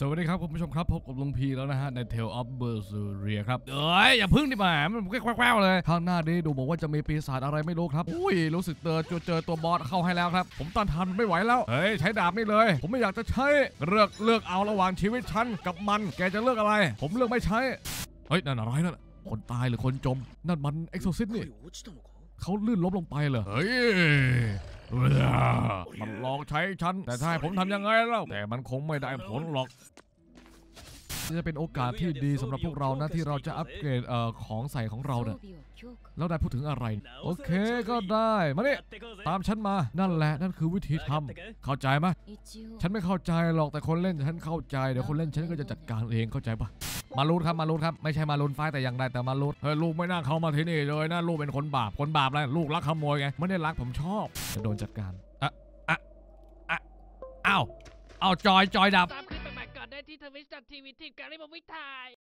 สวัสดีครับคุณผู้ชมครับพบกับลุงพีแล้วนะฮะใน Tale of b e r s e r i a ครับเอ้ยอย่าพึ่งดิมามันแคววๆเลย ข้างหน้านี้ดูบอกว่าจะมีปีศาจอะไรไม่รู้ครับอุ้ยรู้สึกเจอเจอตัวบอสเข้าให้แล้วครับ ผมต้านทานไม่ไหวแล้วเฮ้ยใช้ดาบไม่เลย ผมไม่อยากจะใช้เลือกเลือกเอาระหว่างชีวิตฉันกับมัน แกจะเลือกอะไร ผมเลือกไม่ใช้เฮ้ยนั่นอะไรนั่นคนตายหรือคนจม นั่นมันเอ็กโซซิสนี่เขาลื่นล้มลงไปเหรอเฮ้ย มันลองใช้ฉัน แต่ถ้าให้ผมทำยังไงแล้วแต่มันคงไม่ได้ผลหรอกจะเป็นโอกาสที่ดีสำหรับพวกเรานะที่เราจะอัปเกรดเอ่อของใส่ของเราเนี่ยแล้วได้พูดถึงอะไร โอเคก็ได้มาเนี่ตามฉันมานั่นแหละนั่นคือวิธีทำเข้าใจไหมฉันไม่เข้าใจหรอกแต่คนเล่นฉันเข้าใจเดี๋ยวคนเล่นฉันก็จะจัดการเองเข้าใจปะ มารูดครับมารูดครับไม่ใช่มารูนไฟแต่อย่างใดแต่มารูดเฮ้ยลูกไม่น่าเข้ามาที่นี่เลยนะลูกเป็นคนบาปคนบาปอะไรลูกรักขโมยไงไม่ได้รักผมชอบจะโดนจัดการอะอะอะอ้าวเอาจอยจอยดับ ตามคลิปใหม่ๆก่อนได้ที่ทวิชทีวีทีมการเล่นบอมวิทาย